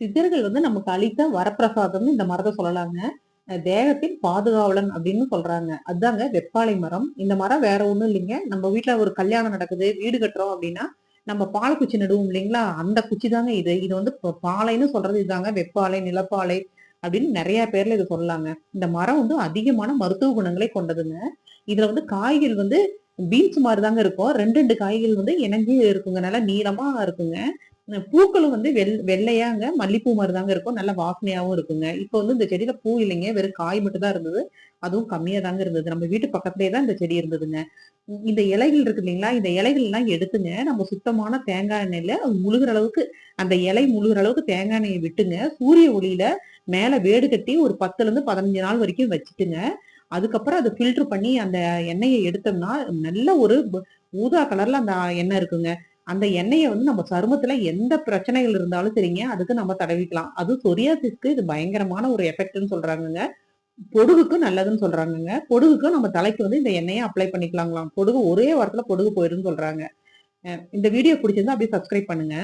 சித்தர்கள் வந்து நமக்கு அளித்த வரப்பிரசாதம்னு இந்த மரத்தை சொல்லலாங்க. தேகத்தின் பாதுகாவலன் அப்படின்னு சொல்றாங்க. அதாங்க வெப்பாலை மரம். இந்த மரம் வேற ஒண்ணும் இல்லைங்க. நம்ம வீட்ல ஒரு கல்யாணம் நடக்குது வீடு கட்டுறோம் அப்படின்னா நம்ம பாலை குச்சி நடுவோம் இல்லைங்களா? அந்த குச்சி தாங்க இது. இது வந்து பாலைன்னு சொல்றது இதுதாங்க. வெப்பாலை நிலப்பாலை அப்படின்னு நிறைய பேர்ல இது சொல்லலாங்க இந்த மரம் வந்து அதிகமான மருத்துவ குணங்களை கொண்டதுங்க. இதுல வந்து காய்கள் வந்து பீன்ஸ் மாதிரி தாங்க இருக்கும். ரெண்டு ரெண்டு காய்கள் வந்து இணைஞ்சு இருக்குங்க நல்லா நீளமா இருக்குங்க. பூக்களும் வந்து வெள் வெள்ளையாங்க மல்லிப்பூ மாதிரி தாங்க இருக்கும். நல்ல வாசனையாவும் இருக்குங்க. இப்போ வந்து இந்த செடியில பூ இல்லைங்க. வெறும் காய் மட்டும் தான் இருந்தது. அதுவும் கம்மியா தாங்க இருந்தது. நம்ம வீட்டு பக்கத்துலேயே தான் இந்த செடி இருந்ததுங்க. இந்த இலைகள் இருக்கு இல்லைங்களா? இந்த இலைகள் எல்லாம் எடுத்துங்க. நம்ம சுத்தமான தேங்காய் எண்ணெயில முழுகிற அளவுக்கு அந்த இலை முழுகிற அளவுக்கு தேங்காய் எண்ணெயை விட்டுங்க. சூரிய ஒளியில மேல வேடு கட்டி ஒரு பத்துல இருந்து பதினஞ்சு நாள் வரைக்கும் வச்சுட்டுங்க. அதுக்கப்புறம் அதை ஃபில்டர் பண்ணி அந்த எண்ணெயை எடுத்தோம்னா நல்ல ஒரு ஊதா கலர்ல அந்த எண்ணெய் இருக்குங்க. அந்த எண்ணெயை வந்து நம்ம சருமத்துல எந்த பிரச்சனைகள் இருந்தாலும் சரிங்க அதுக்கு நம்ம தடவிக்கலாம். அது சொரியாசிஸ்க்கு இது பயங்கரமான ஒரு எஃபெக்ட்னு சொல்றாங்கங்க. பொடுகுக்கு நல்லதுன்னு சொல்றாங்கங்க. பொடுகுக்கு நம்ம தலைக்கு வந்து இந்த எண்ணெயை அப்ளை பண்ணிக்கலாங்களாம். பொடுகு ஒரே வாரத்துல பொடுகு போயிருன்னு சொல்றாங்க. இந்த வீடியோ பிடிச்சிருந்தா அப்படியே சப்ஸ்கிரைப் பண்ணுங்க.